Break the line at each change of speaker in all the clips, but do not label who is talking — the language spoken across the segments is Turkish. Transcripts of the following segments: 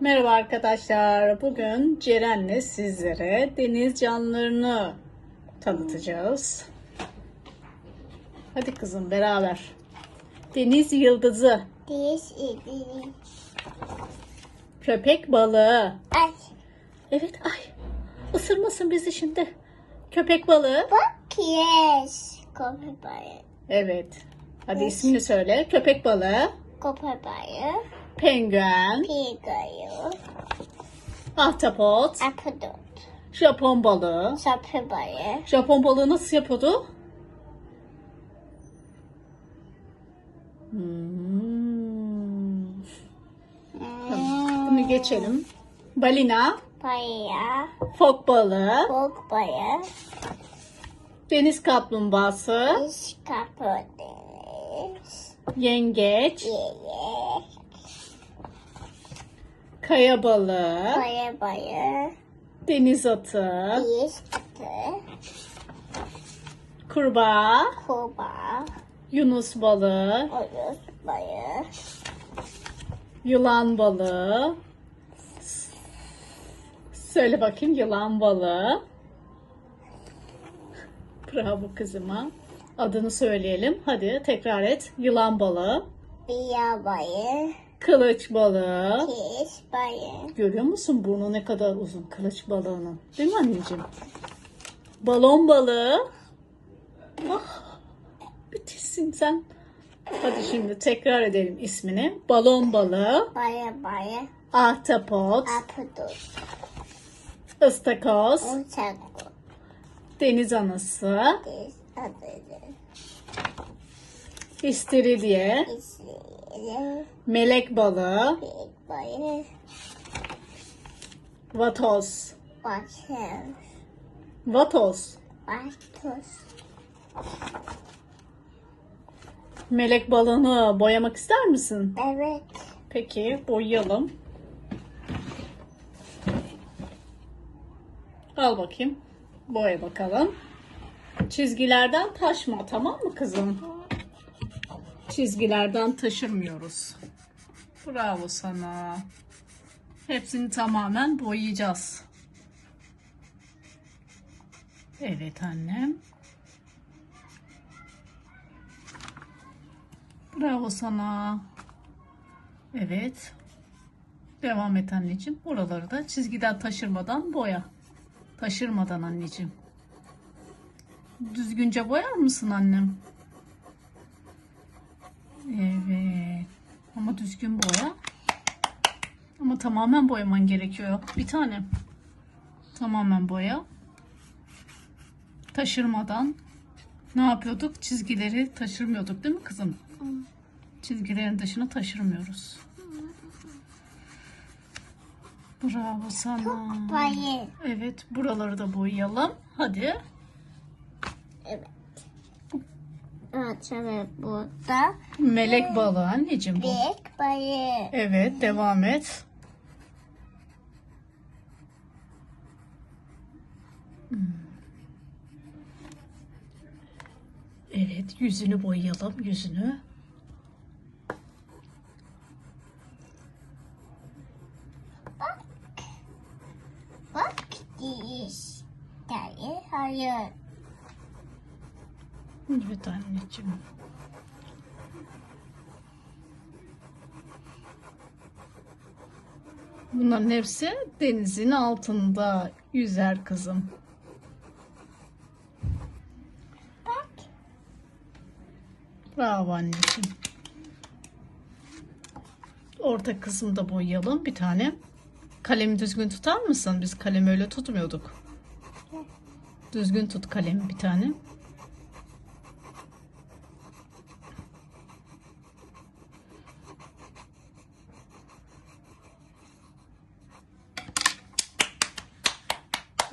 Merhaba arkadaşlar. Bugün Ceren'le sizlere deniz canlılarını tanıtacağız. Hadi kızım beraber. Deniz yıldızı,
This is
köpek balığı.
Ay,
Evet ay ısırmasın bizi şimdi. Köpek balığı.
bak yes. Kopyabayı.
Evet. Hadi ismini söyle. Köpek balığı,
Kopyabayı.
Penguen,
Pigayı.
ahtapot,
Apodot.
Japon balığı.
Sapyabayı.
Japon balığı nasıl yapıyordu? Hmm. Tamam, Bunu geçelim. Balina,
Paya.
fok balığı,
Kopyayı.
deniz kaplumbağası,
İş kapatınız.
yengeç,
Yeye.
Kaya balığı,
Kopyabayı.
deniz atı,
İş atı.
kurbağa,
Kuba.
yunus balığı,
Oyuz bayı.
yılan balığı. Söyle bakayım yılan balığı. Bravo kızıma. Adını söyleyelim. Hadi tekrar et. Yılan balığı,
Biya bayı.
Kılıç balığı.
Kiş bayı.
Görüyor musun burnu ne kadar uzun kılıç balığının? Değil mi anneciğim? Balon balığı. Ah, bitirsin sen. Hadi şimdi tekrar edelim ismini. Balon balığı,
Baya baya.
ahtapot,
Apodot.
ıstakoz,
Uçak.
deniz anası,
Kiş adı.
istiridye,
İsmi.
melek balığı,
Big bayı.
vatoz. Vatoz.
Baştuz.
Melek balığını boyamak ister misin?
Evet.
Peki boyayalım. Al bakayım. Boya bakalım. Çizgilerden taşma tamam mı kızım? Çizgilerden taşırmıyoruz. Bravo sana. Hepsini tamamen boyayacağız. Evet annem. Bravo sana. Evet. Devam et anneciğim. Buraları da çizgiden taşırmadan boya. Taşırmadan anneciğim. Düzgünce boyar mısın annem? Evet. Ama düzgün boya. Ama tamamen boyaman gerekiyor. Bir tane. Tamamen boya. Taşırmadan. Ne yapıyorduk? Çizgileri taşırmıyorduk değil mi kızım? Çizgilerin dışına taşırmıyoruz. Bravo sana.
Bayı.
Evet, buraları da boyayalım. Hadi.
Evet. Açalım burada.
Melek balığı anneciğim bu.
Big bayı.
Evet, devam et. Hmm. Evet, yüzünü boyayalım, yüzünü.
Bak diş. Dayı hayır.
Evet anneciğim. Bunların hepsi denizin altında yüzer kızım.
Bak.
Bravo anneciğim. Orta kısmı da boyayalım bir tane. Kalemi düzgün tutar mısın? Biz kalemi öyle tutmuyorduk. Düzgün tut kalemi bir tane.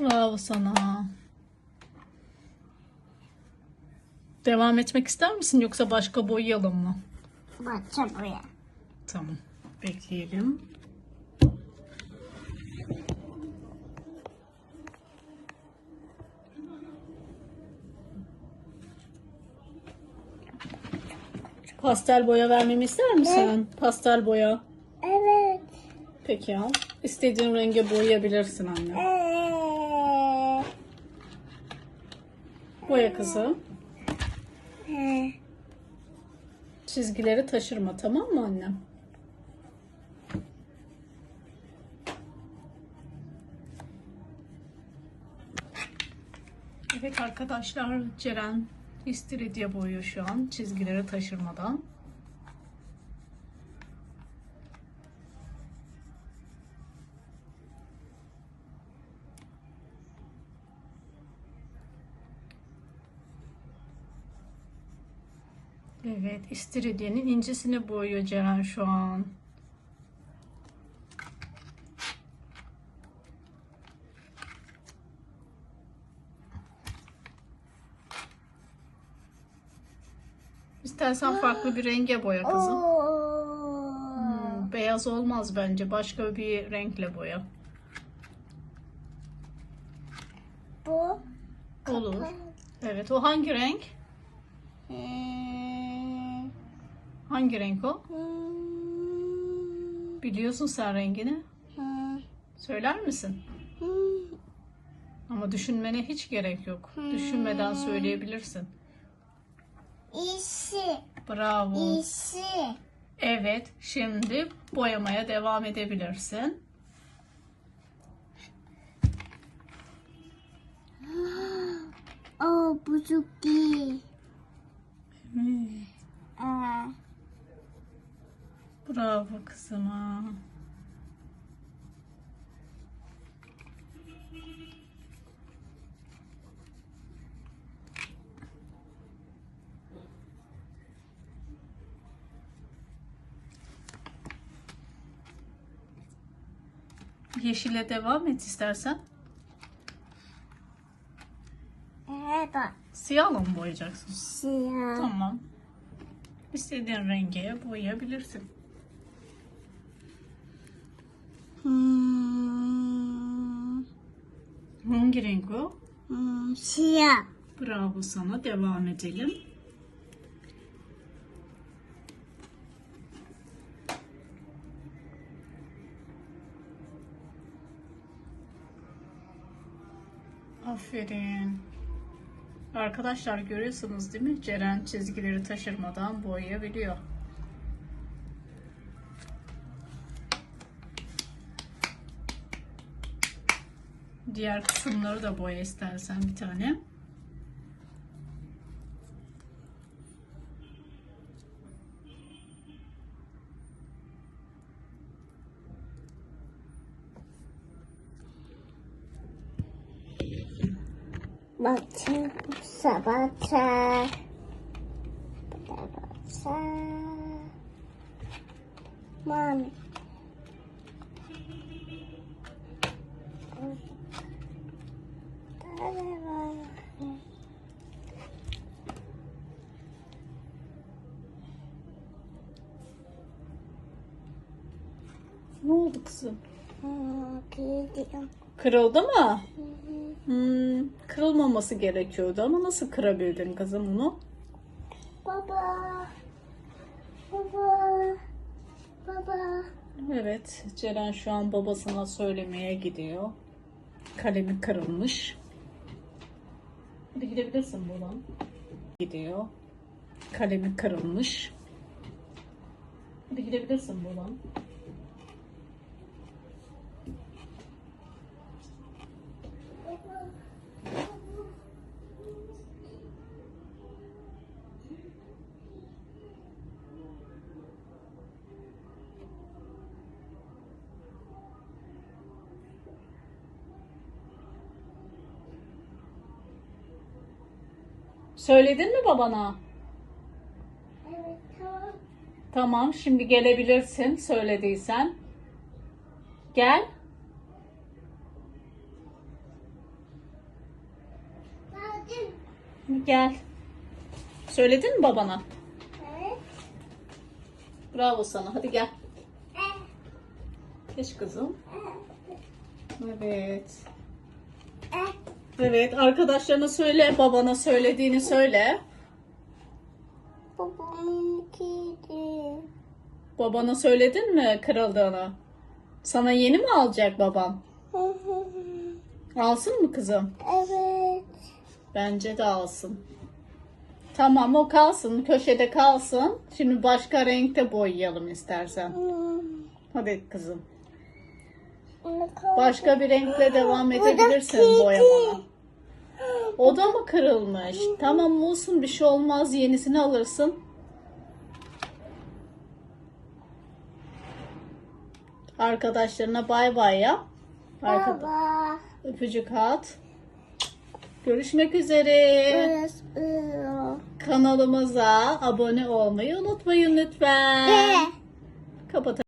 Bravo sana. Devam etmek ister misin yoksa başka boyayalım mı?
Bak buraya.
Tamam. Bekleyelim. Pastel boya vermemi ister misin? Pastel boya.
Evet.
Peki al. İstediğin renge boyayabilirsin anne.
Ee,
Boya kızım.
ee.
Çizgileri taşırma tamam mı annem? Evet arkadaşlar Ceren istiridye boyuyor şu an çizgileri taşırmadan. Evet, istiridyenin incisini boyuyor Ceren şu an. İstersen farklı bir renge boya kızım. Hmm, beyaz olmaz bence. Başka bir renkle boya.
Bu.
Olur. Evet, o hangi renk?
Ee,
Hangi renk o?
hmm,
Biliyorsun sen rengini.
hmm,
Söyler misin?
hmm.
Ama düşünmene hiç gerek yok. Düşünmeden söyleyebilirsin.
İşi.
Bravo.
İşi.
Evet, şimdi boyamaya devam edebilirsin.
Oh, bu çok iyi. Aa,
Bravo kızıma. Yeşile devam et istersen.
evet.
Siyahla mı boyayacaksın?
Siyah.
Tamam. İstediğin renge boyayabilirsin.
Hmm,
Hangi renk o?
hmm, siyah.
Bravo sana. Devam edelim. Aferin. Arkadaşlar görüyorsunuz değil mi? Ceren çizgileri taşırmadan boyayabiliyor. Diğer kısımları da boya istersen bir tane.
Batı, sabata. Sabata. Mami.
Ne oldu kızım? Kırıldı mı? Hmm, kırılmaması gerekiyordu ama nasıl kırabildin kızım onu?
Baba. Baba. Baba.
Evet, Ceren şu an babasına söylemeye gidiyor. Kalemi kırılmış. Hadi gidebilirsin buradan. Gidiyor. Kalemi kırılmış. Hadi gidebilirsin buradan. Söyledin mi babana?
Evet tamam.
Tamam, şimdi gelebilirsin söylediysen. Gel.
Geldim.
Gel. Söyledin mi babana?
Evet.
Bravo sana. Hadi gel.
Eh,
Geç kızım. Evet.
eh.
Evet, arkadaşlarına söyle, babana söylediğini söyle.
Babamın kedi.
Babana söyledin mi kırıldığını? Sana yeni mi alacak
hı.
Alsın mı kızım?
Evet.
Bence de alsın. Tamam o kalsın. Köşede kalsın. Şimdi başka renkte boyayalım istersen. Hadi kızım. Başka bir renkle devam edebilirsin boyamana. O da mı kırılmış? Tamam olsun bir şey olmaz. Yenisini alırsın. Arkadaşlarına bay bay yap. Arka...
Baba.
Öpücük at. Görüşmek üzere. Kanalımıza abone olmayı unutmayın lütfen. Kapat